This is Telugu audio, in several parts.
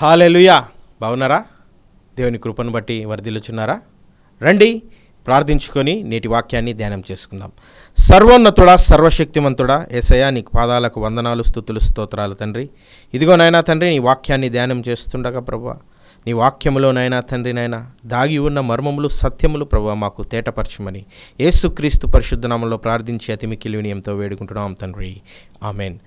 హాలెలుయా. బాగున్నారా దేవుని కృపను బట్టి వరదిల్లుచున్నారా రండి ప్రార్థించుకొని నేటి వాక్యాన్ని ధ్యానం చేసుకుందాం. సర్వోన్నతుడా సర్వశక్తిమంతుడా ఏసయ్య నీకు పాదాలకు వందనాలు స్థుతులు స్తోత్రాలు తండ్రి. ఇదిగో నాయనా తండ్రి నీ వాక్యాన్ని ధ్యానం చేస్తుండగా ప్రభు నీ వాక్యములో నాయనా తండ్రి నాయనా దాగి ఉన్న మర్మములు సత్యములు ప్రభు మాకు తేటపరచమని యేసుక్రీస్తు పరిశుద్ధనామంలో ప్రార్థించి అతి మిక్కిలి వినియంతో వేడుకుంటున్నాం తండ్రి. ఆమెన్.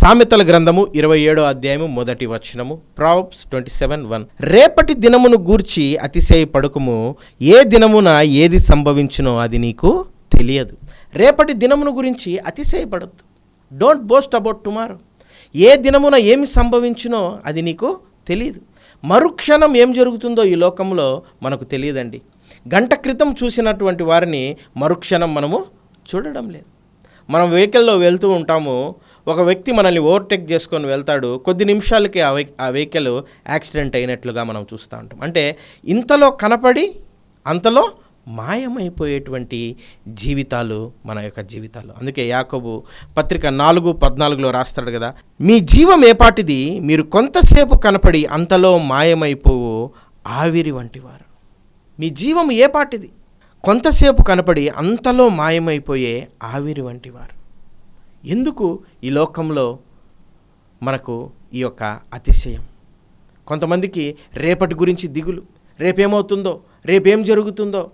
సామెతల గ్రంథము ఇరవై ఏడో అధ్యాయము మొదటి వచనము. Proverbs twenty seven one. రేపటి దినమును గూర్చి అతిశయ పడుకుము. ఏ దినమున ఏది సంభవించునో అది నీకు తెలియదు. రేపటి దినమును గురించి అతిశయపడద్దు డోంట్ బోస్ట్ అబౌట్ టుమారో ఏ దినమున ఏమి సంభవించునో అది నీకు తెలియదు మరుక్షణం ఏం జరుగుతుందో ఈ లోకంలో మనకు తెలియదండి. గంట క్రితం చూసినటువంటి వారిని మరుక్షణం మనము చూడడం లేదు. మనం వెహికల్లో వెళ్తూ ఉంటాము. ఒక వ్యక్తి మనల్ని ఓవర్టేక్ చేసుకొని వెళ్తాడు కొద్ది నిమిషాలకి ఆ వెహి ఆ వెహికల్ యాక్సిడెంట్ అయినట్లుగా మనం చూస్తూ ఉంటాం. అంటే ఇంతలో కనపడి అంతలో మాయమైపోయేటువంటి జీవితాలు మన యొక్క జీవితాలు. అందుకే యాకోబు పత్రిక నాలుగు పద్నాలుగులో రాస్తాడు కదా మీ జీవం ఏపాటిది మీరు కొంతసేపు కనపడి అంతలో మాయమైపోవు ఆవిరి వంటివారు. మీ జీవం ఏపాటిది కొంతసేపు కనపడి అంతలో మాయమైపోయే ఆవిరి వంటివారు. ఎందుకు ఈ లోకంలో మనకు ఈ యొక్క అతిశయం? కొంతమందికి రేపటి గురించి దిగులు. రేపేమవుతుందో రేపేం జరుగుతుందో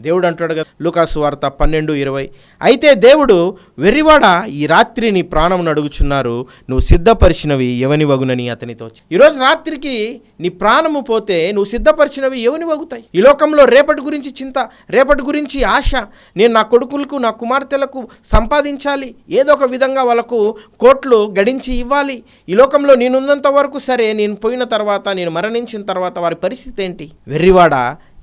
దేవుడు అంటాడు కదా లూకాసు వార్త పన్నెండు ఇరవై. అయితే దేవుడు వెర్రివాడ ఈ రాత్రి నీ ప్రాణమును అడుగుచున్నారు నువ్వు సిద్ధపరిచినవి ఎవని వగునని అతనితో ఈరోజు రాత్రికి నీ ప్రాణము పోతే నువ్వు సిద్ధపరిచినవి ఎవని వగుతాయి? ఈ లోకంలో రేపటి గురించి చింత రేపటి గురించి ఆశ నేను నా కొడుకులకు నా కుమార్తెలకు సంపాదించాలి ఏదో ఒక విధంగా వాళ్ళకు కోట్లు గడించి ఇవ్వాలి. ఈ లోకంలో నేనున్నంత వరకు సరే నేను పోయిన తర్వాత నేను మరణించిన తర్వాత వారి పరిస్థితి ఏంటి? వెర్రివాడ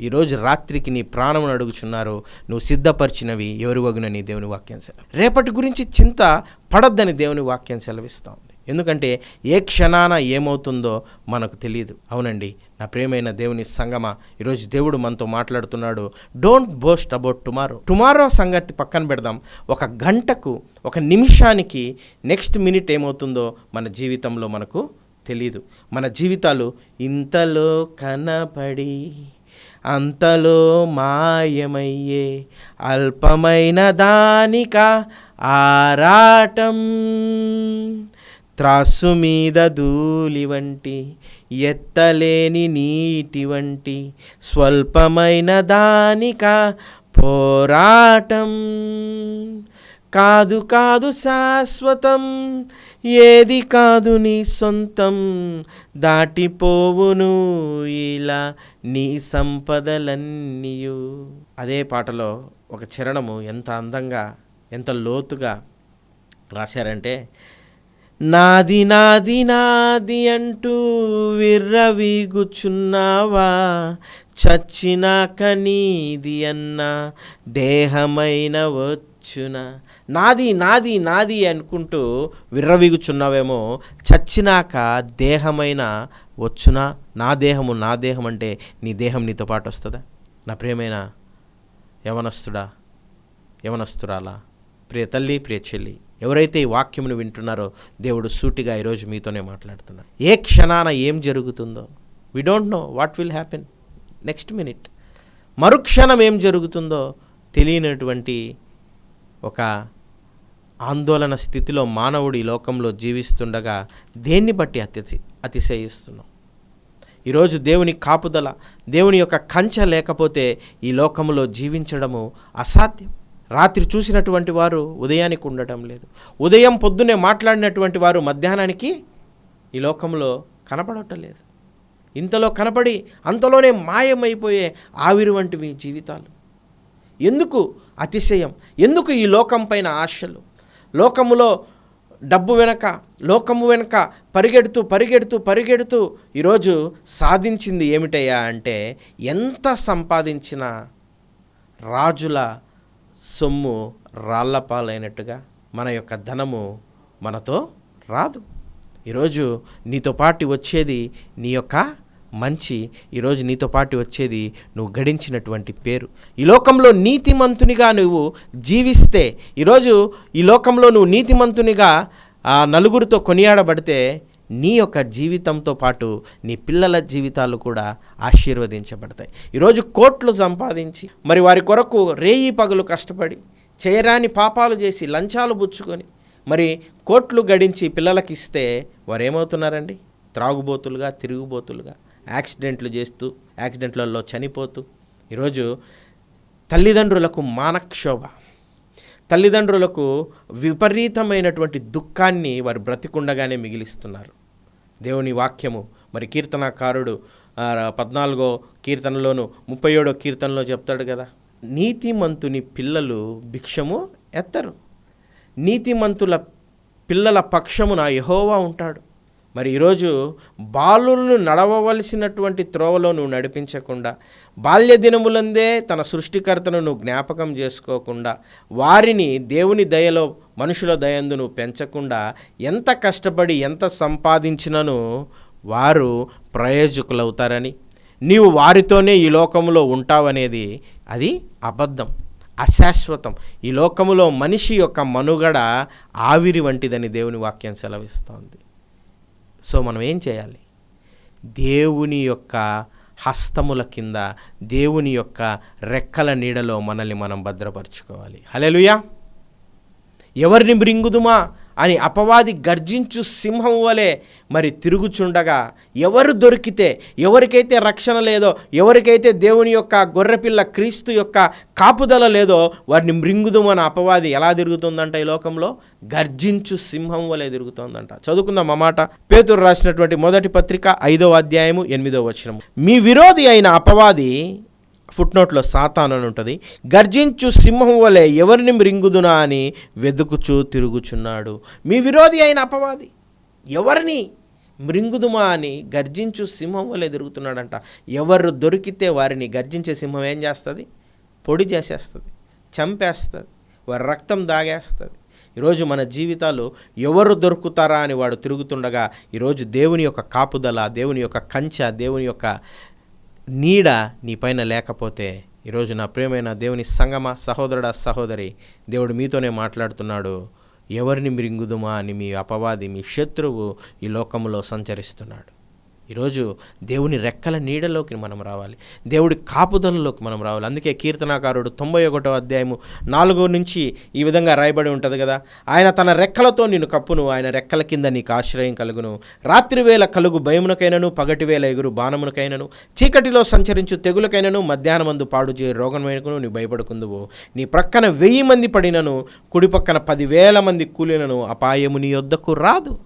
ఈరోజు రాత్రికి నీ ప్రాణమును అడుగుచున్నారు. నువ్వు సిద్ధపరిచినవి ఎవరి వగునని దేవుని వాక్యం సెలవు. రేపటి గురించి చింత పడద్దని దేవుని వాక్యం సెలవిస్తూ ఉంది ఎందుకంటే ఏ క్షణాన ఏమవుతుందో మనకు తెలియదు అవునండి నా ప్రేమైన దేవుని సంగమ ఈరోజు దేవుడు మనతో మాట్లాడుతున్నాడు. Don't boast about tomorrow tomorrow సంగతి పక్కన పెడదాం. ఒక గంటకు ఒక నిమిషానికి నెక్స్ట్ మినిట్ ఏమవుతుందో మన జీవితంలో మనకు తెలియదు మన జీవితాలు ఇంతలో కనపడి అంతలో మాయమయ్యే అల్పమైన దానిక ఆరాటం. త్రాసు మీద ధూళి వంటి ఎత్తలేని నీటి వంటి స్వల్పమైన దానిక పోరాటం. కాదు కాదు శాశ్వతం ఏది కాదు నీ సొంతం. దాటిపోవును ఇలా నీ సంపదలన్నీయు. అదే పాటలో ఒక చరణము ఎంత అందంగా ఎంత లోతుగా రాశారంటే నాది నాది నాది అంటూ విర్రవీగుచున్నావా? చచ్చినాక నీది అన్న దేహమైన చచ్చునా నాది నాది నాది అనుకుంటూ విర్రవీగుచున్నావేమో చచ్చినాక దేహమైన వచ్చునా? నా దేహము నా దేహం అంటే నీ దేహం నీతో పాటు వస్తుందా? నా ప్రియమైన యవనస్తుడా యవనస్తురాలా ప్రియ తల్లి ప్రియ చెల్లి ఎవరైతే ఈ వాక్యమును వింటున్నారో దేవుడు సూటిగా ఈరోజు మీతోనే మాట్లాడుతున్నారు. ఏ క్షణాన ఏం జరుగుతుందో? We don't know what will happen next minute మరుక్షణం ఏం జరుగుతుందో తెలియనటువంటి ఒక ఆందోళన స్థితిలో మానవుడు ఈ లోకంలో జీవిస్తుండగా దేన్ని బట్టి అతి అతిశయిస్తున్నాం ఈరోజు దేవుని కాపుదల దేవుని యొక్క కంచె లేకపోతే ఈ లోకంలో జీవించడము అసాధ్యం. రాత్రి చూసినటువంటి వారు ఉదయానికి ఉండటం లేదు. ఉదయం పొద్దునే మాట్లాడినటువంటి వారు మధ్యాహ్నానికి ఈ లోకంలో కనపడటం లేదు. ఇంతలో కనపడి అంతలోనే మాయమైపోయే ఆవిరి వంటివి జీవితాలు. ఎందుకు అతిశయం. ఎందుకు ఈ లోకం పైన ఆశలు? లోకములో డబ్బు వెనక లోకము వెనక పరిగెడుతూ పరిగెడుతూ పరిగెడుతూ ఈరోజు సాధించింది ఏమిటయ్యా అంటే ఎంత సంపాదించినా రాజుల సొమ్ము రాళ్ళపాలైనట్టుగా మన యొక్క ధనము మనతో రాదు. ఈరోజు నీతో పాటు వచ్చేది నీ యొక్క మంచి ఈరోజు నీతో పాటు వచ్చేది నువ్వు గడించినటువంటి పేరు. ఈ లోకంలో నీతిమంతునిగా నువ్వు జీవిస్తే ఈరోజు ఈ లోకంలో నువ్వు నీతిమంతునిగా ఆ నలుగురితో కొనియాడబడితే నీ యొక్క జీవితంతో పాటు నీ పిల్లల జీవితాలు కూడా ఆశీర్వదించబడతాయి. ఈరోజు కోట్లు సంపాదించి మరి వారి కొరకు రేయి పగలు కష్టపడి చేయరాని పాపాలు చేసి లంచాలు పుచ్చుకొని మరి కోట్లు గడించి పిల్లలకి ఇస్తే వారు ఏమవుతున్నారండి త్రాగుబోతులుగా తిరుగుబోతులుగా యాక్సిడెంట్లు చేస్తూ యాక్సిడెంట్లలో చనిపోతూ ఈరోజు తల్లిదండ్రులకు మానక్షోభ. తల్లిదండ్రులకు విపరీతమైనటువంటి దుఃఖాన్ని వారు బ్రతికుండగానే మిగిలిస్తున్నారు. దేవుని వాక్యము మరి కీర్తనకారుడు పద్నాలుగో కీర్తనలోను ముప్పై ఏడో కీర్తనలో చెప్తాడు కదా నీతిమంతుని పిల్లలు భిక్షము ఎత్తరు. నీతిమంతుల పిల్లల పక్షమున యహోవా ఉంటాడు. మరి ఈరోజు బాలులను నడవవలసినటువంటి త్రోవలో నువ్వు నడిపించకుండా బాల్య దినములందే తన సృష్టికర్తను నువ్వు జ్ఞాపకం చేసుకోకుండా వారిని దేవుని దయలో మనుషుల దయందు నువ్వు పెంచకుండా ఎంత కష్టపడి ఎంత సంపాదించినను వారు ప్రయోజకులవుతారని నీవు వారితోనే ఈ లోకంలో ఉంటావనేది అది అబద్ధం అశాశ్వతం. ఈ లోకములో మనిషి యొక్క మనుగడ ఆవిరి వంటిదని దేవుని వాక్యం సెలవిస్తోంది. సో మనం ఏం చేయాలి? దేవుని యొక్క హస్తముల కింద దేవుని యొక్క రెక్కల నీడలో మనల్ని మనం భద్రపరచుకోవాలి. హలెలుయా ఎవరిని మృంగుదుమా? అని అపవాది గర్జించు సింహం వలె మరి తిరుగుచుండగా ఎవరు దొరికితే ఎవరికైతే రక్షణ లేదో ఎవరికైతే దేవుని యొక్క గొర్రెపిల్ల క్రీస్తు యొక్క కాపుదల లేదో వారిని మృంగుదమని అపవాది ఎలా తిరుగుతుందంట ఈ లోకంలో? గర్జించు సింహం వలె తిరుగుతుందంట. చదువుకుందాం అన్నమాట పేతురు రాసినటువంటి మొదటి పత్రిక ఐదో అధ్యాయము ఎనిమిదో వచనం మీ విరోధి అయిన అపవాది ఫుట్నోట్లో సాతాన్ అని ఉంటుంది. గర్జించు సింహం వలె ఎవరిని మృంగుదునా అని వెతుకుచూ తిరుగుచున్నాడు. మీ విరోధి అయిన అపవాది ఎవరిని మృంగుదుమా అని గర్జించు సింహం వలె తిరుగుతున్నాడంట ఎవరు దొరికితే వారిని గర్జించే సింహం ఏం చేస్తుంది? పొడి చేసేస్తుంది చంపేస్తుంది వారి రక్తం దాగేస్తుంది. ఈరోజు మన జీవితాలు ఎవరు దొరుకుతారా అని వాడు తిరుగుతుండగా ఈరోజు దేవుని యొక్క కాపుదల దేవుని యొక్క కంచె దేవుని యొక్క నీడ నీ పైన లేకపోతే ఈరోజు నా ప్రియమైన దేవుని సంగమ సహోదరుడ సహోదరి దేవుడు మీతోనే మాట్లాడుతున్నాడు. ఎవరిని మృంగుదుమా అని మీ అపవాది మీ శత్రువు ఈ లోకంలో సంచరిస్తున్నాడు. ఈరోజు దేవుని రెక్కల నీడలోకి మనం రావాలి. దేవుడి కాపుదలలోకి మనం రావాలి. అందుకే కీర్తనాకారుడు తొంభై ఒకటో అధ్యాయము నాలుగో నుంచి ఈ విధంగా రాయబడి ఉంటుంది కదా. ఆయన తన రెక్కలతో నిన్ను కప్పును ఆయన రెక్కల కింద నీకు ఆశ్రయం కలుగును. రాత్రివేళ కలుగు భయమునకైనను పగటివేళ ఎగురు బాణమునకైనను. చీకటిలో సంచరించు తెగులకైనను మధ్యాహ్నమందు పాడు చేయ రోగమైనకును నీ భయపడుకుందువు. నీ ప్రక్కన వెయ్యి మంది పడినను కుడి పక్కన పదివేల మంది కూలినను అపాయము నీ వద్దకు రాదు.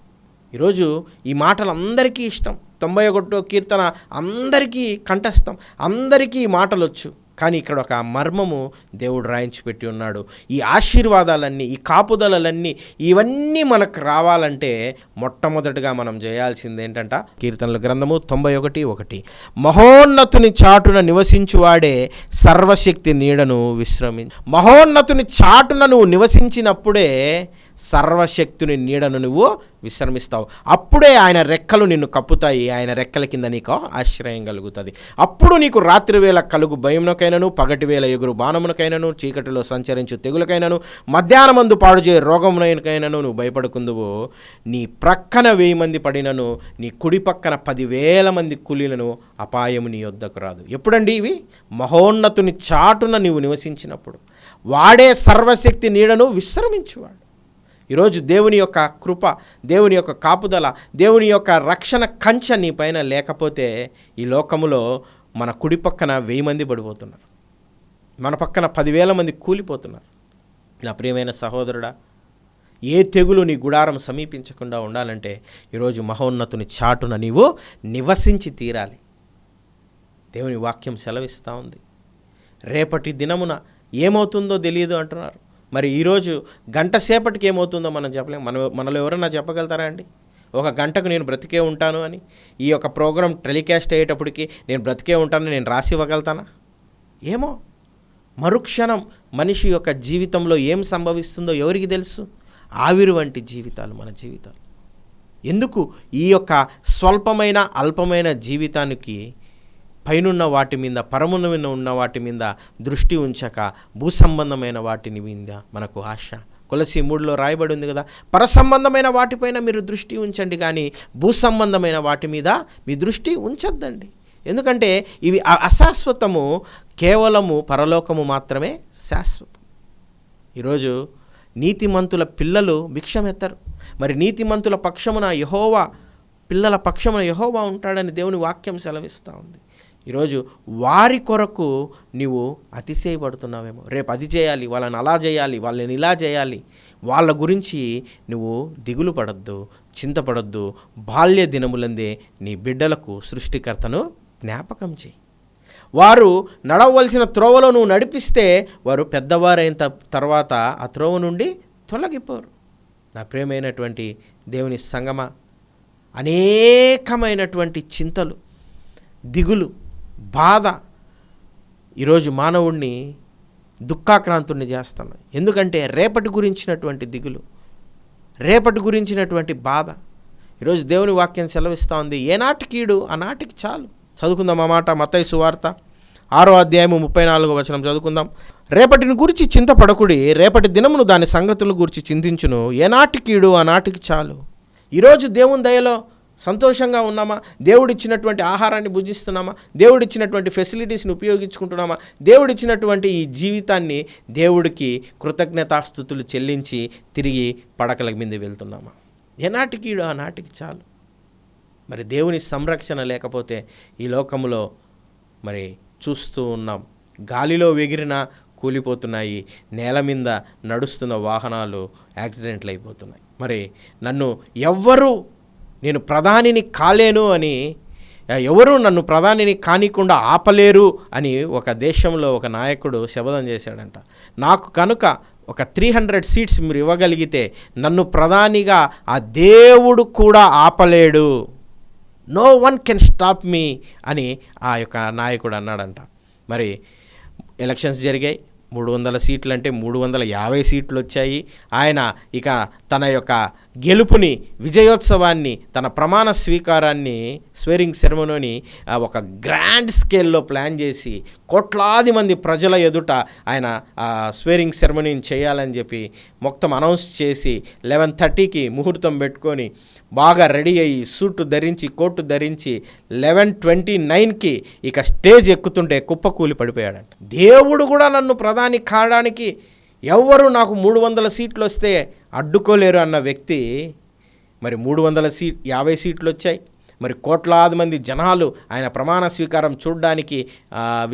ఈరోజు ఈ మాటలు అందరికీ ఇష్టం. తొంభై ఒకటో కీర్తన అందరికీ కంఠస్థం అందరికీ మాటలొచ్చు. మాటలు వచ్చు కానీ ఇక్కడ ఒక మర్మము దేవుడు రాయించి పెట్టి ఉన్నాడు. ఈ ఆశీర్వాదాలన్నీ ఈ కాపుదలలన్నీ ఇవన్నీ మనకు రావాలంటే మొట్టమొదటిగా మనం చేయాల్సింది ఏంటంట? కీర్తనల గ్రంథము తొంభై ఒకటి ఒకటి. మహోన్నతుని చాటున నివసించువాడే సర్వశక్తి నీడను విశ్రమించి. మహోన్నతుని చాటున నువ్వు నివసించినప్పుడే సర్వశక్తుని నీడను నువ్వు విశ్రమిస్తావు. అప్పుడే ఆయన రెక్కలు నిన్ను కప్పుతాయి ఆయన రెక్కల కింద నీకు ఆశ్రయం కలుగుతుంది. అప్పుడు నీకు రాత్రి వేళ కలుగు భయమునకైనను పగటి వేళ ఎగురు బాణమునకైనను చీకటిలో సంచరించు తెగులకైనను మధ్యాహ్నమందు పాడు చేయ రోగమునకైనను నువ్వు భయపడుకుందువు. నీ ప్రక్కన వెయ్యి మంది పడినను నీ కుడి పక్కన పదివేల మంది కూలీలను అపాయము నీ వద్దకు రాదు. ఎప్పుడండి ఇవి? మహోన్నతుని చాటున నీవు నివసించినప్పుడు. వాడే సర్వశక్తి నీడను విశ్రమించువాడు. ఈరోజు దేవుని యొక్క కృప దేవుని యొక్క కాపుదల దేవుని యొక్క రక్షణ కంచె నీ పైన లేకపోతే ఈ లోకములో మన కుడి పక్కన వెయ్యి మంది పడిపోతున్నారు. మన పక్కన పదివేల మంది కూలిపోతున్నారు. నా ప్రియమైన సహోదరుడా ఏ తెగులు నీ గుడారం సమీపించకుండా ఉండాలంటే ఈరోజు మహోన్నతుని చాటున నీవు నివసించి తీరాలి. దేవుని వాక్యం సెలవిస్తూ ఉంది. రేపటి దినమున ఏమవుతుందో తెలియదు అంటున్నారు. మరి ఈరోజు గంట సేపటికి ఏమవుతుందో మనం చెప్పలేము మన మనలో ఎవరన్నా చెప్పగలుగుతారా అండి? ఒక గంటకు నేను బ్రతికే ఉంటాను అని ఈ యొక్క ప్రోగ్రాం టెలికాస్ట్ అయ్యేటప్పటికి నేను బ్రతికే ఉంటాను నేను రాసి ఇవ్వగలుగుతానా ఏమో. మరుక్షణం మనిషి యొక్క జీవితంలో ఏం సంభవిస్తుందో ఎవరికి తెలుసు? ఆవిరి వంటి జీవితాలు మన జీవితాలు. ఎందుకు? ఈ యొక్క స్వల్పమైన అల్పమైన జీవితానికి పైనున్న వాటి మీద పరమున మీద ఉన్న వాటి మీద దృష్టి ఉంచక భూసంబంధమైన వాటిని మీద మనకు ఆశ. కొలసి మూడులో రాయబడి ఉంది కదా పరసంబంధమైన వాటిపైన మీరు దృష్టి ఉంచండి కానీ భూ సంబంధమైన వాటి మీద మీ దృష్టి ఉంచద్దండి. ఎందుకంటే ఇవి అశాశ్వతము కేవలము పరలోకము మాత్రమే శాశ్వతం. ఈరోజు నీతిమంతుల పిల్లలు భిక్షమెత్తరు. మరి నీతిమంతుల పక్షమున యహోవా పిల్లల పక్షమున యహోవా ఉంటాడని దేవుని వాక్యం సెలవిస్తూ ఉంది. ఈరోజు వారి కొరకు నీవు అతిశయపడుతున్నావేమో. రేపు అది చేయాలి వాళ్ళని అలా చేయాలి వాళ్ళని ఇలా చేయాలి. వాళ్ళ గురించి నువ్వు దిగులు పడద్దు చింతపడద్దు. బాల్య దినములందే నీ బిడ్డలకు సృష్టికర్తను జ్ఞాపకం చేయి వారు నడవలసిన త్రోవలో నువ్వు నడిపిస్తే వారు పెద్దవారైన తర్వాత ఆ త్రోవ నుండి తొలగిపోరు. నా ప్రేమైనటువంటి దేవుని సంగమ అనేకమైనటువంటి చింతలు దిగులు బాధ. ఈరోజు మానవుణ్ణి దుఃఖాక్రాంతుణ్ణి చేస్తున్నాయి ఎందుకంటే రేపటి గురించినటువంటి దిగులు రేపటి గురించినటువంటి బాధ. ఈరోజు దేవుని వాక్యం సెలవిస్తూ ఉంది ఏనాటి కీడు ఆనాటికి చాలు. చదువుకుందాం ఆ మాట మత్తయి సువార్త ఆరో అధ్యాయము ముప్పై నాలుగో వచనం చదువుకుందాం. రేపటిని గురించి చింతపడకుడి రేపటి దినమును దాని సంగతుల గురించి చింతించును. ఏనాటి కీడు ఆనాటికి చాలు. ఈరోజు దేవుని దయలో సంతోషంగా ఉన్నామా? దేవుడిచ్చినటువంటి ఆహారాన్ని భుజిస్తున్నామా? దేవుడిచ్చినటువంటి ఫెసిలిటీస్ని ఉపయోగించుకుంటున్నామా? దేవుడిచ్చినటువంటి ఈ జీవితాన్ని దేవుడికి కృతజ్ఞతాస్థుతులు చెల్లించి తిరిగి పడకల మీద వెళ్తున్నామా? ఏనాటికి ఆనాటికి చాలు. మరి దేవుని సంరక్షణ లేకపోతే ఈ లోకములో మరి చూస్తూ ఉన్నాం. గాలిలో ఎగిరినా కూలిపోతున్నాయి. నేల మీద నడుస్తున్న వాహనాలు యాక్సిడెంట్లు అయిపోతున్నాయి మరి నన్ను ఎవ్వరూ నేను ప్రధానిని కాలేను అని ఎవరు నన్ను ప్రధానిని కానికుండా ఆపలేరు అని ఒక దేశంలో ఒక నాయకుడు శబదం చేశాడంట. నాకు కనుక ఒక త్రీ హండ్రెడ్ సీట్స్ మీరు ఇవ్వగలిగితే నన్ను ప్రధానిగా ఆ దేవుడు కూడా ఆపలేడు. No one can stop me అని ఆ యొక్క నాయకుడు అన్నాడంట. మరి ఎలక్షన్స్ జరిగాయి. మూడు వందల సీట్లు అంటే మూడు వందల యాభై సీట్లు వచ్చాయి ఆయన ఇక తన యొక్క గెలుపుని విజయోత్సవాన్ని తన ప్రమాణ స్వీకారాన్ని స్వేరింగ్ సెరమనీని ఒక గ్రాండ్ స్కేల్లో ప్లాన్ చేసి కోట్లాది మంది ప్రజల ఎదుట ఆయన స్వేరింగ్ సెరమనీని చేయాలని చెప్పి మొత్తం అనౌన్స్ చేసి లెవెన్ థర్టీకి ముహూర్తం పెట్టుకొని బాగా రెడీ అయ్యి సూట్ ధరించి కోటు ధరించి లెవెన్ ట్వంటీ నైన్కి ఇక స్టేజ్ ఎక్కుతుంటే కుప్పకూలి పడిపోయాడంట. దేవుడు కూడా నన్ను ప్రధాని కావడానికి ఎవ్వరు నాకు మూడు వందల సీట్లు వస్తే అడ్డుకోలేరు అన్న వ్యక్తి. మరి మూడు వందల సీట్ యాభై సీట్లు వచ్చాయి. మరి కోట్లాది మంది జనాలు ఆయన ప్రమాణ స్వీకారం చూడడానికి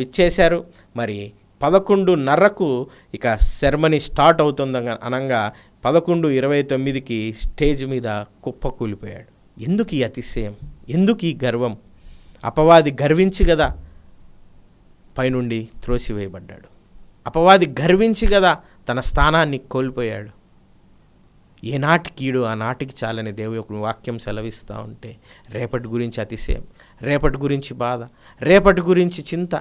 విచ్చేశారు. మరి పదకొండున్నరకు ఇక సెరమనీ స్టార్ట్ అవుతుంది అనంగా పదకొండు ఇరవై తొమ్మిదికి స్టేజ్ మీద కుప్పకూలిపోయాడు ఎందుకు ఈ అతిశయం? ఎందుకు ఈ గర్వం? అపవాది గర్వించి కదా పైనుండి త్రోసివేయబడ్డాడు. అపవాది గర్వించి కదా తన స్థానాన్ని కోల్పోయాడు. ఏనాటి కీడు ఆనాటికి చాలని దేవుని యొక్క వాక్యం సెలవిస్తూ ఉంటే రేపటి గురించి అతిశయం రేపటి గురించి బాధ రేపటి గురించి చింత.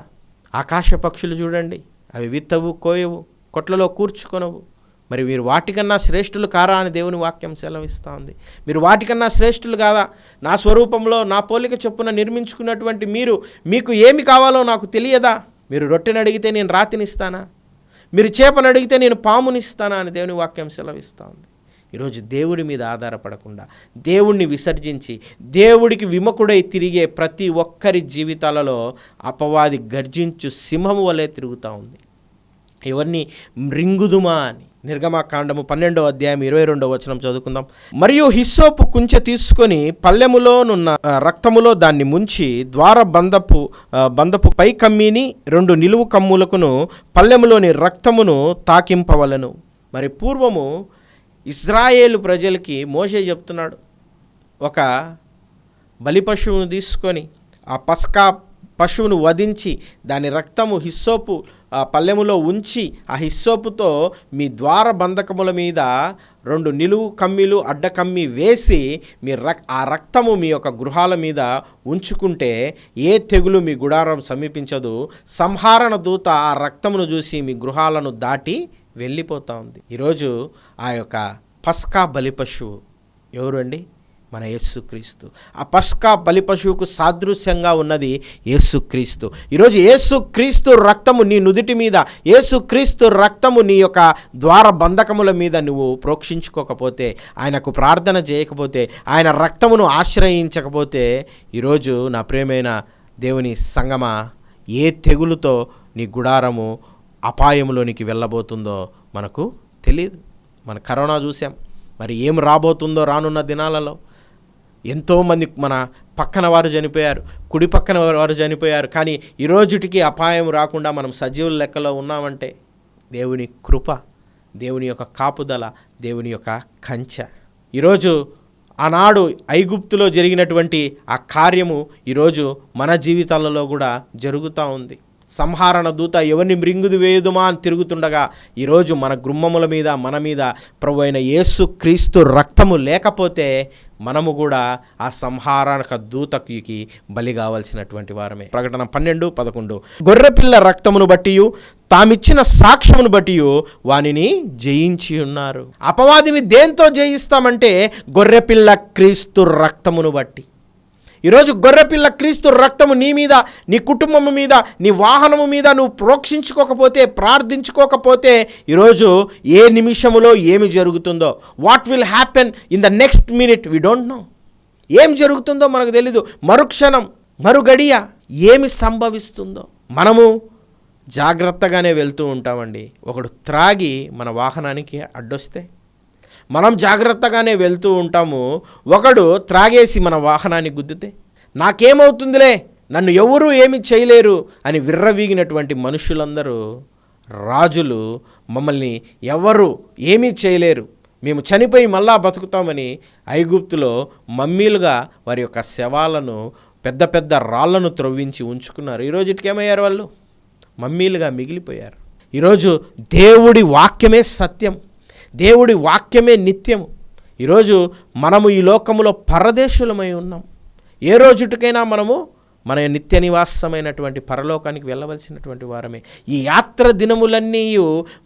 ఆకాశ పక్షులు చూడండి అవి విత్తవు కోయవు కొట్లలో కూర్చుకొనవు. మరి మీరు వాటికన్నా శ్రేష్ఠులు కారా అని దేవుని వాక్యం సెలవిస్తూ ఉంది మీరు వాటికన్నా శ్రేష్ఠులు కాదా? నా స్వరూపంలో నా పోలిక చొప్పున నిర్మించుకున్నటువంటి మీరు మీకు ఏమి కావాలో నాకు తెలియదా? మీరు రొట్టెని అడిగితే నేను రాతినిస్తానా? మీరు చేపను అడిగితే నేను పామునిస్తానా అని దేవుని వాక్యం సెలవిస్తూ ఉంది ఈరోజు దేవుడి మీద ఆధారపడకుండా దేవుణ్ణి విసర్జించి దేవుడికి విముఖుడై తిరిగే ప్రతి ఒక్కరి జీవితాలలో అపవాది గర్జించు సింహము వలె తిరుగుతూ ఉంది. ఎవరిని మృంగుదుమా అని. నిర్గమకాండము పన్నెండో అధ్యాయం ఇరవై రెండో వచనం చదువుకుందాం. మరియు హిస్సోపు కుంచె తీసుకొని పల్లెములోనున్న రక్తములో దాన్ని ముంచి ద్వార బంధపు బంధపు పై కమ్మిని రెండు నిలువు కమ్ములకును పల్లెములోని రక్తమును తాకింపవలను. మరి పూర్వము ఇజ్రాయేలు ప్రజలకి మోషే చెప్తున్నాడు. ఒక బలి పశువును తీసుకొని ఆ పస్కా పశువును వధించి దాని రక్తము హిస్సోపు పల్లెములో ఉంచి ఆ హిస్సోపుతో మీ ద్వార బంధకముల మీద రెండు నిలువు కమ్మిలు అడ్డ కమ్మి వేసి మీ రక్ ఆ రక్తము మీ యొక్క గృహాల మీద ఉంచుకుంటే ఏ తెగులు మీ గుడారం సమీపించదు. సంహారణ దూత ఆ రక్తమును చూసి మీ గృహాలను దాటి వెళ్ళిపోతూ ఉంది. ఈరోజు ఆ యొక్క పస్కా బలి పశువు ఎవరు అండి? మన యేసుక్రీస్తు. ఆ పస్కా బలి పశువుకు సాదృశ్యంగా ఉన్నది యేసుక్రీస్తు. ఈరోజు యేసుక్రీస్తు రక్తము నీ నుదిటి మీద యేసుక్రీస్తు రక్తము నీ యొక్క ద్వార బంధకముల మీద నువ్వు ప్రోక్షించుకోకపోతే ఆయనకు ప్రార్థన చేయకపోతే ఆయన రక్తమును ఆశ్రయించకపోతే ఈరోజు నా ప్రేమైన దేవుని సంగమ ఏ తెగులుతో నీ గుడారము అపాయంలోనికి వెళ్ళబోతుందో మనకు తెలియదు మన కరోనా చూసాం మరి ఏం రాబోతుందో రానున్న దినాలలో ఎంతోమంది మన పక్కన వారు చనిపోయారు కుడి పక్కన వారు చనిపోయారు. కానీ ఈ రోజుటికి అపాయం రాకుండా మనం సజీవుల లెక్కలో ఉన్నామంటే దేవుని కృప దేవుని యొక్క కాపుదల దేవుని యొక్క కంచె. ఈరోజు ఆనాడు ఐగుప్తులో జరిగినటువంటి ఆ కార్యము ఈరోజు మన జీవితాలలో కూడా జరుగుతూ ఉంది. సంహారణ దూత ఎవరిని మృంగుది వేయుదుమా అని తిరుగుతుండగా ఈరోజు మన గుమ్మముల మీద మన మీద ప్రభు అయిన యేసు క్రీస్తు రక్తము లేకపోతే మనము కూడా ఆ సంహారక దూతకి బలి కావాల్సినటువంటి వారమే. ప్రకటన పన్నెండు పదకొండు. గొర్రెపిల్ల రక్తమును బట్టి తామిచ్చిన సాక్ష్యమును బట్టి వానిని జయించి ఉన్నారు. అపవాదిని దేంతో జయిస్తామంటే గొర్రెపిల్ల క్రీస్తు రక్తమును బట్టి. ఈరోజు గొర్రెపిల్ల క్రీస్తు రక్తము నీ మీద నీ కుటుంబము మీద నీ వాహనము మీద నువ్వు ప్రోక్షించుకోకపోతే ప్రార్థించుకోకపోతే ఈరోజు ఏ నిమిషములో ఏమి జరుగుతుందో what will happen in the next minute we don't know ఏం జరుగుతుందో మనకు తెలీదు. మరుక్షణం మరుగడియ ఏమి సంభవిస్తుందో. మనము జాగ్రత్తగానే వెళ్తూ ఉంటామండి. ఒకడు త్రాగి మన వాహనానికి అడ్డొస్తే మనం జాగ్రత్తగానే వెళ్తూ ఉంటాము. ఒకడు త్రాగేసి మన వాహనాన్ని గుద్దితే నాకేమవుతుందిలే? నన్ను ఎవరూ ఏమి చేయలేరు అని విర్రవీగినటువంటి మనుషులందరూ రాజులు మమ్మల్ని ఎవరు ఏమీ చేయలేరు. మేము చనిపోయి మళ్ళా బతుకుతామని ఐగుప్తులో మమ్మీలుగా వారి యొక్క శవాలను పెద్ద పెద్ద రాళ్ళను త్రవ్వించి ఉంచుకున్నారు. ఈరోజుకి ఏమయ్యారు వాళ్ళు? మమ్మీలుగా మిగిలిపోయారు. ఈరోజు దేవుడి వాక్యమే సత్యం. దేవుడి వాక్యమే నిత్యము. ఈరోజు మనము ఈ లోకములో పరదేశులమై ఉన్నాం. ఏ రోజుటికైనా మనము మన నిత్య నివాసమైనటువంటి పరలోకానికి వెళ్ళవలసినటువంటి వారమే. ఈ యాత్ర దినములన్నీ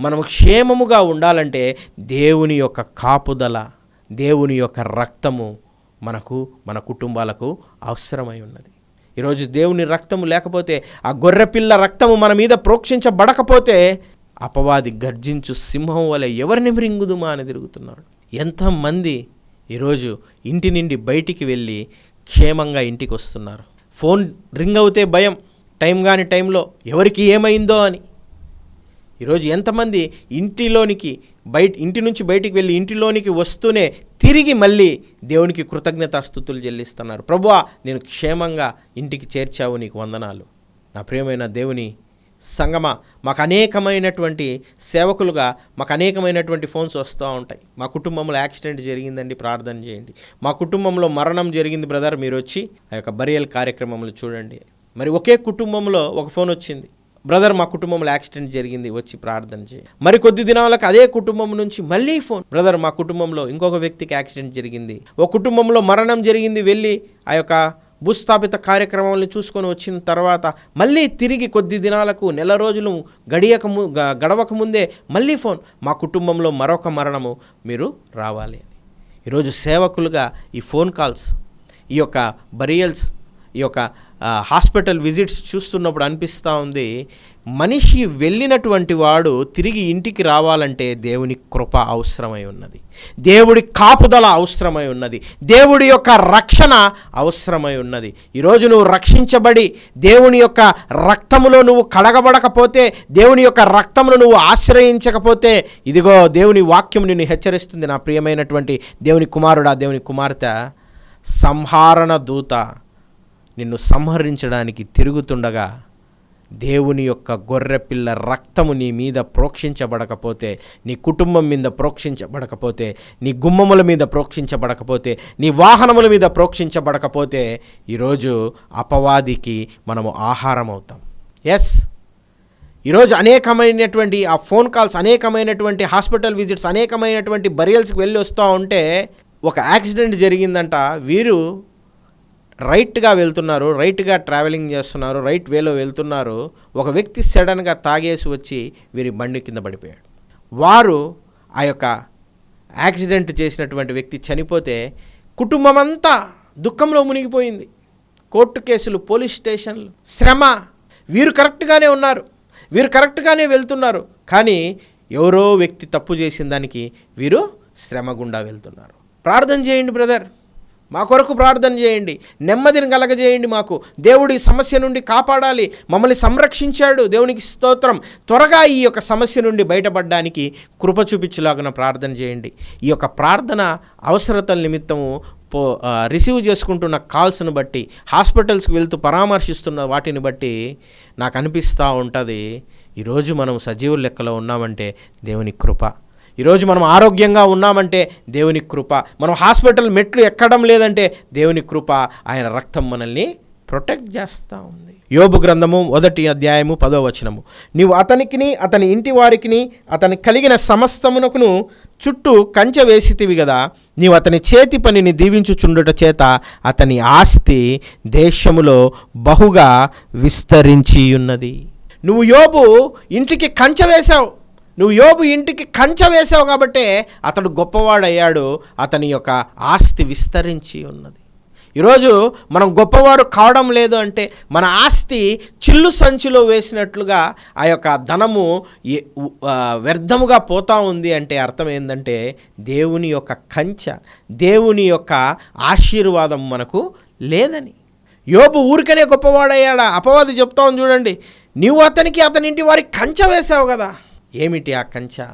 మనము క్షేమముగా ఉండాలంటే దేవుని యొక్క కాపుదల దేవుని యొక్క రక్తము మనకు మన కుటుంబాలకు అవసరమై ఉన్నది. ఈరోజు దేవుని రక్తము లేకపోతే ఆ గొర్రెపిల్ల రక్తము మన మీద ప్రోక్షించబడకపోతే అపవాది గర్జించు సింహం వలె ఎవరిని మృంగుదుమా అని తిరుగుతున్నాడు. ఎంతమంది ఈరోజు ఇంటి నుండి బయటికి వెళ్ళి క్షేమంగా ఇంటికి వస్తున్నారు ఫోన్ రింగ్ అవుతే భయం టైం కాని టైంలో ఎవరికి ఏమైందో అని. ఈరోజు ఎంతమంది ఇంటిలోనికి బయట ఇంటి నుంచి బయటికి వెళ్ళి ఇంటిలోనికి వస్తూనే తిరిగి మళ్ళీ దేవునికి కృతజ్ఞతాస్థుతులు చెల్లిస్తున్నారు. ప్రభువా నేను క్షేమంగా ఇంటికి చేర్చావు నీకు వందనాలు. నా ప్రియమైన దేవుని సంగమ. మాకు అనేకమైనటువంటి సేవకులుగా మాకు అనేకమైనటువంటి ఫోన్స్ వస్తూ ఉంటాయి. మా కుటుంబంలో యాక్సిడెంట్ జరిగిందండి ప్రార్థన చేయండి. మా కుటుంబంలో మరణం జరిగింది బ్రదర్ మీరు వచ్చి ఆ యొక్క బరియల్ కార్యక్రమంలో చూడండి. మరి ఒకే కుటుంబంలో ఒక ఫోన్ వచ్చింది. బ్రదర్ మా కుటుంబంలో యాక్సిడెంట్ జరిగింది వచ్చి ప్రార్థన చేయి మరి కొద్ది దినాలకు అదే కుటుంబం నుంచి మళ్ళీ ఫోన్. బ్రదర్ మా కుటుంబంలో ఇంకొక వ్యక్తికి యాక్సిడెంట్ జరిగింది. ఒక కుటుంబంలో మరణం జరిగింది వెళ్ళి ఆ యొక్క భూస్థాపిత కార్యక్రమాలను చూసుకొని వచ్చిన తర్వాత మళ్ళీ తిరిగి కొద్ది దినాలకు నెల రోజులు గడియక ము గ- గడవక ముందే మళ్ళీ ఫోన్. మా కుటుంబంలో మరొక మరణము మీరు రావాలి అని. ఈరోజు సేవకులుగా ఈ ఫోన్ కాల్స్ ఈ యొక్క బరియల్స్ ఈ యొక్క హాస్పిటల్ విజిట్స్ చూస్తున్నప్పుడు అనిపిస్తూ ఉంది మనిషి వెళ్ళినటువంటి వాడు తిరిగి ఇంటికి రావాలంటే దేవుని కృప అవసరమై ఉన్నది. దేవుడి కాపుదల అవసరమై ఉన్నది. దేవుడి యొక్క రక్షణ అవసరమై ఉన్నది. ఈరోజు నువ్వు రక్షించబడి దేవుని యొక్క రక్తములో నువ్వు కడగబడకపోతే దేవుని యొక్క రక్తమును నువ్వు ఆశ్రయించకపోతే ఇదిగో దేవుని వాక్యం నిన్ను హెచ్చరిస్తుంది నా ప్రియమైనటువంటి దేవుని కుమారుడా దేవుని కుమార్తె. సంహారణ దూత నిన్ను సంహరించడానికి తిరుగుతుండగా దేవుని యొక్క గొర్రెపిల్ల రక్తము నీ మీద ప్రోక్షించబడకపోతే నీ కుటుంబం మీద ప్రోక్షించబడకపోతే నీ గుమ్మముల మీద ప్రోక్షించబడకపోతే నీ వాహనముల మీద ప్రోక్షించబడకపోతే ఈరోజు అపవాదికి మనము ఆహారం అవుతాం ఎస్ ఈరోజు అనేకమైనటువంటి ఆ ఫోన్ కాల్స్ అనేకమైనటువంటి హాస్పిటల్ విజిట్స్ అనేకమైనటువంటి బరియల్స్కి వెళ్ళి వస్తూ ఉంటే ఒక యాక్సిడెంట్ జరిగిందంట. వీరు రైట్గా వెళ్తున్నారు రైట్గా ట్రావెలింగ్ చేస్తున్నారు రైట్ వేలో వెళ్తున్నారు. ఒక వ్యక్తి సడన్గా తాగేసి వచ్చి వీరి బండి కింద పడిపోయాడు. వారు ఆ యొక్క యాక్సిడెంట్ చేసినటువంటి వ్యక్తి చనిపోతే కుటుంబం అంతా దుఃఖంలో మునిగిపోయింది. కోర్టు కేసులు పోలీస్ స్టేషన్లు శ్రమ. వీరు కరెక్ట్గానే ఉన్నారు. వీరు కరెక్ట్గానే వెళ్తున్నారు. కానీ ఎవరో వ్యక్తి తప్పు చేసిన దానికి వీరు శ్రమ గుండా వెళ్తున్నారు. ప్రార్థన చేయండి బ్రదర్. మా కొరకు ప్రార్థన చేయండి. నెమ్మదిని కలగజేయండి మాకు. దేవుడి సమస్య నుండి కాపాడాలి. మమ్మల్ని సంరక్షించాడు. దేవునికి స్తోత్రం. త్వరగా ఈ యొక్క సమస్య నుండి బయటపడడానికి కృప చూపించలాగిన ప్రార్థన చేయండి. ఈ యొక్క ప్రార్థన అవసరతల నిమిత్తము పో రిసీవ్ చేసుకుంటున్న కాల్స్ని బట్టి హాస్పిటల్స్కి వెళ్తూ పరామర్శిస్తున్న వాటిని బట్టి నాకు అనిపిస్తూ ఉంటుంది. ఈరోజు మనం సజీవుల లెక్కలో ఉన్నామంటే దేవుని కృప. ఈరోజు మనం ఆరోగ్యంగా ఉన్నామంటే దేవుని కృప. మనం హాస్పిటల్ మెట్లు ఎక్కడం లేదంటే దేవుని కృప. ఆయన రక్తం మనల్ని ప్రొటెక్ట్ చేస్తూ ఉంది. యోబు గ్రంథము మొదటి అధ్యాయము పదో వచనము. నీవు అతనికిని అతని ఇంటి వారికిని అతని కలిగిన సమస్తమునకును చుట్టూ కంచె వేసితివి కదా నీవు అతని చేతి పనిని దీవించుచుండుట చేత అతని ఆస్తి దేశములో బహుగా విస్తరించి ఉన్నది నువ్వు యోబు ఇంటికి కంచె వేశావు. నువ్వు యోబు ఇంటికి కంచె వేశావు కాబట్టే అతడు గొప్పవాడయ్యాడు అతని యొక్క ఆస్తి విస్తరించి ఉన్నది. ఈరోజు మనం గొప్పవారు కావడం లేదు అంటే మన ఆస్తి చిల్లు సంచిలో వేసినట్లుగా ఆ యొక్క ధనము వ్యర్థముగా పోతా ఉంది అంటే అర్థం ఏంటంటే దేవుని యొక్క కంచె దేవుని యొక్క ఆశీర్వాదం మనకు లేదని. యోబు ఊరికనే గొప్పవాడయ్యాడా? అపవాది చెప్తాం చూడండి. నీవు అతనికి అతని ఇంటి వారికి కంచె వేశావు కదా. ఏమిటి ఆ కంచ?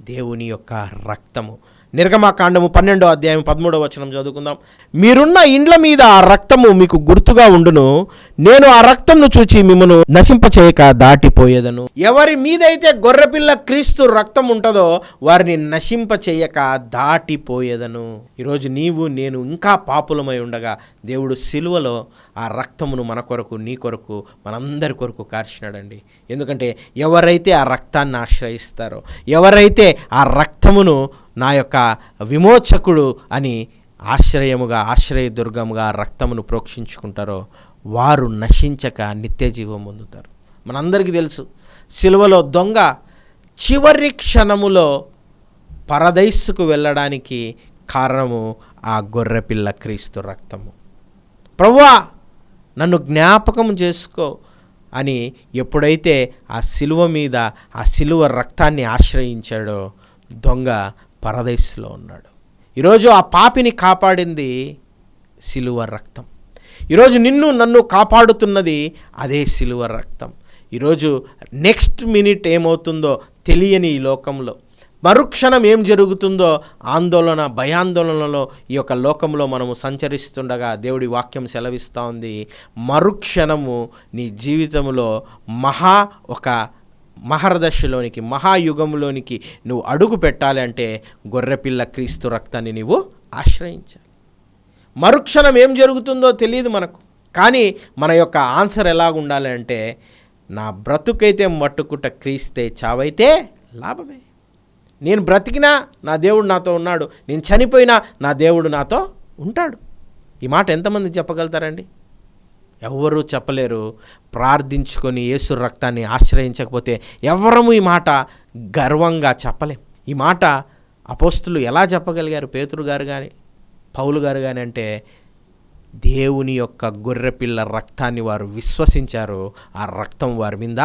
దేవుని యొక్క రక్తము. నిర్గమాకాండము పన్నెండో అధ్యాయం పదమూడవ వచనం చదువుకుందాం. మీరున్న ఇండ్ల మీద ఆ రక్తము మీకు గుర్తుగా ఉండును. నేను ఆ రక్తంను చూచి మిమ్మను నశింపచేయక దాటిపోయేదను. ఎవరి మీదైతే గొర్రెపిల్ల క్రీస్తు రక్తం ఉంటుందో వారిని నశింపచేయక దాటిపోయేదను. ఈరోజు నీవు నేను ఇంకా పాపులమై ఉండగా దేవుడు సిలువలో ఆ రక్తమును మన కొరకు నీ కొరకు మనందరి కొరకు కార్చినాడండి. ఎందుకంటే ఎవరైతే ఆ రక్తాన్ని ఆశ్రయిస్తారో ఎవరైతే ఆ రక్తమును నా యొక్క విమోచకుడు అని ఆశ్రయముగా ఆశ్రయదుర్గముగా రక్తమును ప్రోక్షించుకుంటారో వారు నశించక నిత్య జీవం పొందుతారు. మనందరికీ తెలుసు సిలువలో దొంగ చివరి క్షణములో పరదైస్సుకు వెళ్ళడానికి కారణము ఆ గొర్రెపిల్ల క్రీస్తు రక్తము. ప్రభువా నన్ను జ్ఞాపకం చేసుకో అని ఎప్పుడైతే ఆ సిలువ మీద ఆ సిలువ రక్తాన్ని ఆశ్రయించాడో దొంగ పరదేశంలో ఉన్నాడు. ఈరోజు ఆ పాపిని కాపాడింది సిలువ రక్తం. ఈరోజు నిన్ను నన్ను కాపాడుతున్నది అదే సిలువ రక్తం. ఈరోజు నెక్స్ట్ మినిట్ ఏమవుతుందో తెలియని ఈ లోకంలో. మరుక్షణం ఏం జరుగుతుందో ఆందోళన భయాందోళనలో ఈ యొక్క లోకంలో మనము సంచరిస్తుండగా దేవుడి వాక్యం సెలవిస్తూ ఉంది. మరుక్షణము నీ జీవితంలో మహా ఒక మహర్దశలోనికి మహాయుగంలోనికి నువ్వు అడుగు పెట్టాలంటే గొర్రెపిల్ల క్రీస్తు రక్తాన్ని నీవు ఆశ్రయించాలి. మరుక్షణం ఏం జరుగుతుందో తెలియదు మనకు. కానీ మన యొక్క ఆన్సర్ ఎలా ఉండాలి అంటే నా బ్రతుకైతే మట్టుకుట క్రీస్తే చావైతే లాభమే. నేను బ్రతికినా నా దేవుడు నాతో ఉన్నాడు. నేను చనిపోయినా నా దేవుడు నాతో ఉంటాడు. ఈ మాట ఎంతమంది చెప్పగలుగుతారండి? ఎవ్వరూ చెప్పలేరు. ప్రార్థించుకొని యేసు రక్తాన్ని ఆశ్రయించకపోతే ఎవరము ఈ మాట గర్వంగా చెప్పలేం. ఈ మాట అపోస్తులు ఎలా చెప్పగలిగారు? పేతురు గారు కానీ పౌలు గారు కానీ అంటే దేవుని యొక్క గొర్రెపిల్ల రక్తాన్ని వారు విశ్వసించారు. ఆ రక్తం వారి మీద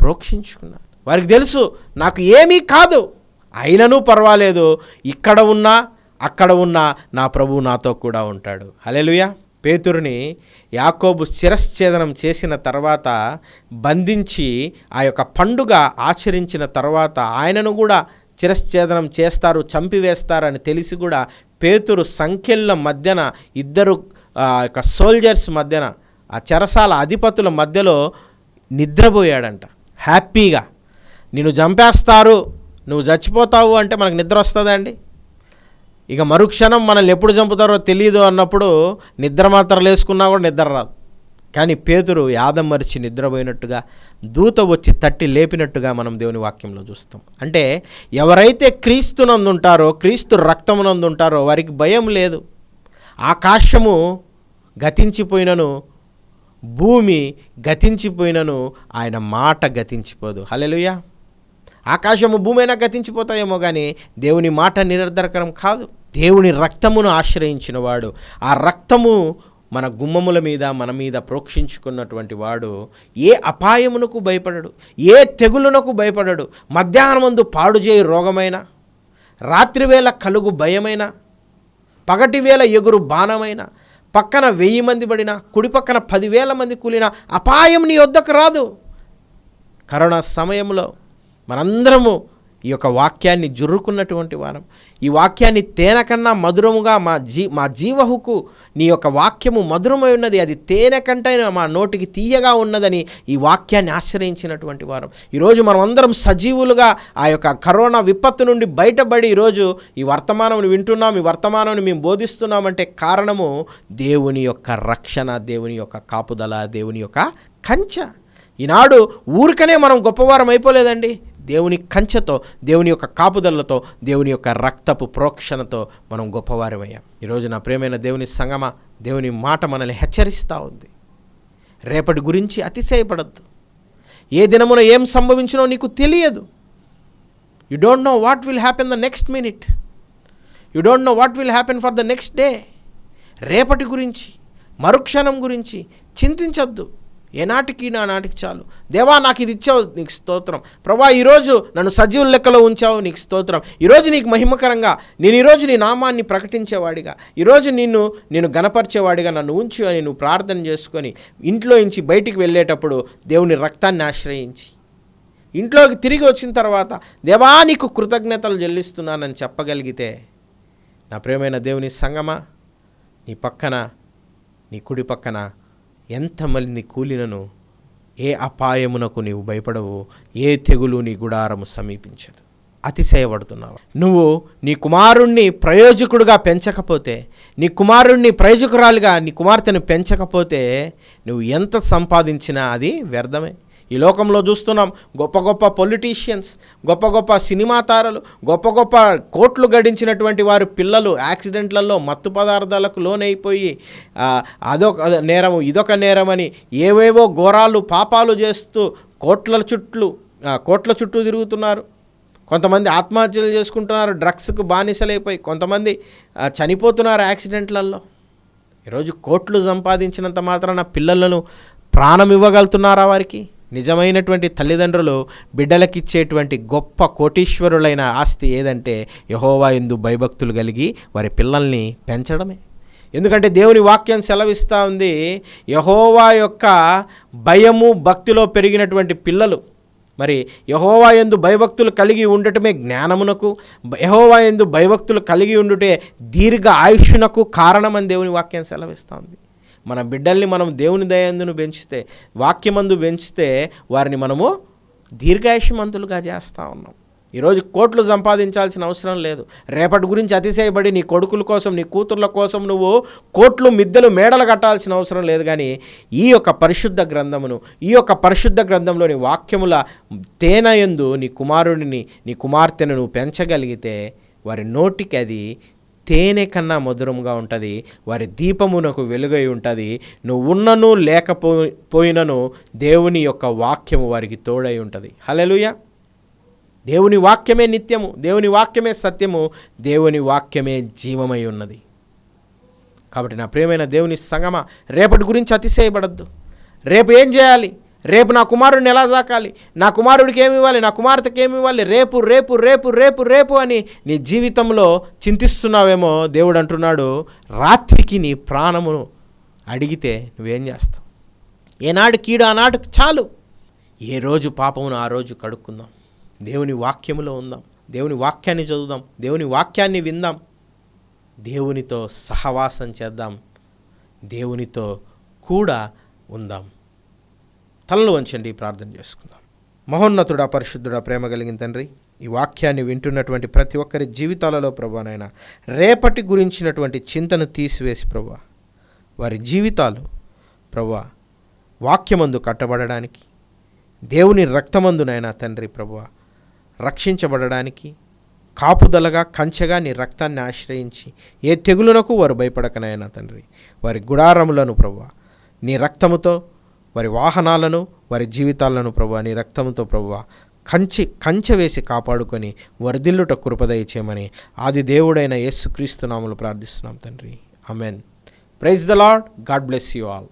ప్రోక్షించుకున్నారు. వారికి తెలుసు నాకు ఏమీ కాదు. అయినను పర్వాలేదు. ఇక్కడ ఉన్నా అక్కడ ఉన్నా నా ప్రభు నాతో కూడా ఉంటాడు. హలెలుయా పేతురుని యాకోబు శిరశ్ఛేదనం చేసిన తర్వాత బంధించి ఆ యొక్క పండుగ ఆచరించిన తర్వాత ఆయనను కూడా శిరశ్ఛేదనం చేస్తారు చంపివేస్తారని తెలిసి కూడా పేతురు సంఖ్యల మధ్యన ఇద్దరు ఆ యొక్క సోల్జర్స్ మధ్యన ఆ చెరసాల అధిపతుల మధ్యలో నిద్రపోయాడంట. హ్యాపీగా. నిన్ను చంపేస్తారు నువ్వు చచ్చిపోతావు అంటే మనకు నిద్ర వస్తుందండి ఇక మరుక్షణం మనల్ని ఎప్పుడు చంపుతారో తెలియదు అన్నప్పుడు నిద్ర మాత్రం లేసుకున్నా కూడా నిద్ర రాదు. కానీ పేతురు యాదం మరిచి నిద్రపోయినట్టుగా దూత వచ్చి తట్టి లేపినట్టుగా మనం దేవుని వాక్యంలో చూస్తాం. అంటే ఎవరైతే క్రీస్తునందు ఉంటారో క్రీస్తు రక్తమునందు ఉంటారో వారికి భయం లేదు. ఆకాశము గతించిపోయినను భూమి గతించిపోయినను ఆయన మాట గతించిపోదు. హలెలుయా ఆకాశము భూమైనా గతించిపోతాయేమో కానీ దేవుని మాట నిరర్ధరకరం కాదు. దేవుని రక్తమును ఆశ్రయించినవాడు ఆ రక్తము మన గుమ్మముల మీద మన మీద ప్రోక్షించుకున్నటువంటి వాడు ఏ అపాయమునకు భయపడడు ఏ తెగులునకు భయపడడు మధ్యాహ్నమందు పాడు చేయి రోగమైన రాత్రివేళ కలుగు భయమైన పగటివేళ ఎగురు బాణమైన పక్కన వెయ్యి మంది పడిన కుడి పక్కన పదివేల మంది కూలిన అపాయం నీ వద్దకు రాదు. కరోనా సమయంలో మనందరము ఈ యొక్క వాక్యాన్ని జుర్రుకున్నటువంటి వారం. ఈ వాక్యాన్ని తేనెకన్నా మధురముగా మా జీ మా జీవహుకు నీ యొక్క వాక్యము మధురమై ఉన్నది. అది తేనె కంటే మా నోటికి తీయగా ఉన్నదని ఈ వాక్యాన్ని ఆశ్రయించినటువంటి వారం. ఈరోజు మనం అందరం సజీవులుగా ఆ యొక్క కరోనా విపత్తు నుండి బయటపడి ఈరోజు ఈ వర్తమానం వింటున్నాం ఈ వర్తమానం మేము బోధిస్తున్నామంటే కారణము దేవుని యొక్క రక్షణ దేవుని యొక్క కాపుదల దేవుని యొక్క కంచె. ఈనాడు ఊరికనే మనం గొప్పవారం అయిపోలేదండి దేవుని కంచెతో దేవుని యొక్క కాపుదలతో దేవుని యొక్క రక్తపు ప్రోక్షణతో మనం గొప్పవారమయ్యాం. ఈరోజు నా ప్రేమైన దేవుని సంగమ దేవుని మాట మనల్ని హెచ్చరిస్తూ ఉంది. రేపటి గురించి అతిశయపడద్దు. ఏ దినమున ఏం సంభవించినో నీకు తెలియదు. You don't know what will happen the next minute you don't know what will happen for the next day రేపటి గురించి మరుక్షణం గురించి చింతించొద్దు. ఏనాటికి నా నాటికి చాలు. దేవా నాకు ఇది ఇచ్చావు నీకు స్తోత్రం. ప్రభా ఈరోజు నన్ను సజీవుల లెక్కలో ఉంచావు నీకు స్తోత్రం. ఈరోజు నీకు మహిమకరంగా నేను ఈరోజు నీ నామాన్ని ప్రకటించేవాడిగా. ఈరోజు నిన్ను నేను గనపరిచేవాడిగా నన్ను ఉంచు అని నువ్వు ప్రార్థన చేసుకొని ఇంట్లో నుంచి బయటికి వెళ్ళేటప్పుడు దేవుని రక్తాన్ని ఆశ్రయించి ఇంట్లోకి తిరిగి వచ్చిన తర్వాత దేవా నీకు కృతజ్ఞతలు చెల్లిస్తున్నానని చెప్పగలిగితే నా ప్రేమైన దేవుని సంగమా నీ పక్కన నీ కుడి పక్కన ఎంతమంది కూలినను ఏ అపాయమునకు నీవు భయపడవు ఏ తెగులు నీ గుడారము సమీపించదు. అతిశయపడుతున్నావు. నువ్వు నీ కుమారుణ్ణి ప్రయోజకుడుగా పెంచకపోతే నీ కుమారుణ్ణి ప్రయోజకురాలుగా నీ కుమార్తెను పెంచకపోతే నువ్వు ఎంత సంపాదించినా అది వ్యర్థమే. ఈ లోకంలో చూస్తున్నాం గొప్ప గొప్ప పొలిటీషియన్స్ గొప్ప గొప్ప సినిమా తారలు గొప్ప గొప్ప కోట్లు గడించినటువంటి వారు పిల్లలు యాక్సిడెంట్లలో మత్తు పదార్థాలకు లోనైపోయి అదొక నేరము ఇదొక నేరమని ఏవేవో ఘోరాలు పాపాలు చేస్తూ కోట్ల చుట్లు కోట్ల చుట్టూ తిరుగుతున్నారు. కొంతమంది ఆత్మహత్యలు చేసుకుంటున్నారు డ్రగ్స్కు బానిసలైపోయి కొంతమంది చనిపోతున్నారు యాక్సిడెంట్లలో. ఈరోజు కోట్లు సంపాదించినంత మాత్రాన పిల్లలను ప్రాణం ఇవ్వగలుగుతున్నారా వారికి? నిజమైనటువంటి తల్లిదండ్రులు బిడ్డలకిచ్చేటువంటి గొప్ప కోటీశ్వరులైన ఆస్తి ఏదంటే యహోవా ఎందు భయభక్తులు కలిగి వారి పిల్లల్ని పెంచడమే. ఎందుకంటే దేవుని వాక్యం సెలవిస్తూ ఉంది యహోవా యొక్క భయము భక్తిలో పెరిగినటువంటి పిల్లలు. మరి యహోవా ఎందు భయభక్తులు కలిగి ఉండటమే జ్ఞానమునకు యహోవా ఎందు భయభక్తులు కలిగి ఉండుటే దీర్ఘ ఆయుష్నకు కారణమని దేవుని వాక్యం సెలవిస్తుంది మన బిడ్డల్ని మనం దేవుని దయందును పెంచితే వాక్యమందు పెంచితే వారిని మనము దీర్ఘాయుషమంతులుగా చేస్తూ ఉన్నాం. ఈరోజు కోట్లు సంపాదించాల్సిన అవసరం లేదు. రేపటి గురించి అతిశయపడి నీ కొడుకుల కోసం నీ కూతుర్ల కోసం నువ్వు కోట్లు మిద్దెలు మేడలు కట్టాల్సిన అవసరం లేదు. కానీ ఈ యొక్క పరిశుద్ధ గ్రంథమును ఈ యొక్క పరిశుద్ధ గ్రంథంలోని వాక్యముల తేనయందు నీ కుమారుడిని నీ కుమార్తెను నువ్వు పెంచగలిగితే వారి నోటికి అది తేనె కన్నా మధురంగా ఉంటుంది వారి దీపమునకు వెలుగై ఉంటుంది. నువ్వున్నను లేకపో పోయినను దేవుని యొక్క వాక్యము వారికి తోడై ఉంటుంది. హలెలుయ దేవుని వాక్యమే నిత్యము దేవుని వాక్యమే సత్యము దేవుని వాక్యమే జీవమై ఉన్నది. కాబట్టి నా ప్రియమైన దేవుని సంగమ రేపటి గురించి అతిశయపడద్దు. రేపు ఏం చేయాలి? రేపు నా కుమారుడిని ఎలా సాకాలి? నా కుమారుడికి ఏమి ఇవ్వాలి? నా కుమార్తెకి ఏమి ఇవ్వాలి? రేపు రేపు రేపు రేపు రేపు అని నీ జీవితంలో చింతిస్తున్నావేమో దేవుడు అంటున్నాడు. రాత్రికి నీ ప్రాణమును అడిగితే నువ్వేం చేస్తావు? ఏనాడు కీడు ఆనాడు చాలు. ఏ రోజు పాపమును ఆ రోజు కడుక్కుందాం. దేవుని వాక్యములో ఉందాం. దేవుని వాక్యాన్ని చదువుదాం. దేవుని వాక్యాన్ని విందాం. దేవునితో సహవాసం చేద్దాం. దేవునితో కూడా ఉందాం. తలలు వంచండి ప్రార్థన చేసుకుందాం. మహోన్నతుడా పరిశుద్ధుడా ప్రేమ కలిగిన తండ్రి ఈ వాక్యాన్ని వింటున్నటువంటి ప్రతి ఒక్కరి జీవితాలలో ప్రభానైనా రేపటి గురించినటువంటి చింతను తీసివేసి ప్రభా వారి జీవితాలు ప్రభా వాక్యమందు కట్టబడడానికి దేవుని రక్తమందునైనా తండ్రి ప్రభా రక్షించబడడానికి కాపుదలగా కంచెగా నీ రక్తాన్ని ఆశ్రయించి ఏ తెగులునకు వారు భయపడకనైనా తండ్రి వారి గుడారములను ప్రభా నీ రక్తముతో వారి వాహనాలను వారి జీవితాలను ప్రభు నీ రక్తంతో ప్రభు కంచి కంచె వేసి కాపాడుకొని వరదిల్లుట కృపదయ చేయమని ఆది దేవుడైన యేసుక్రీస్తు నామలు ప్రార్థిస్తున్నాం తండ్రి. Amen praise the Lord God bless you all.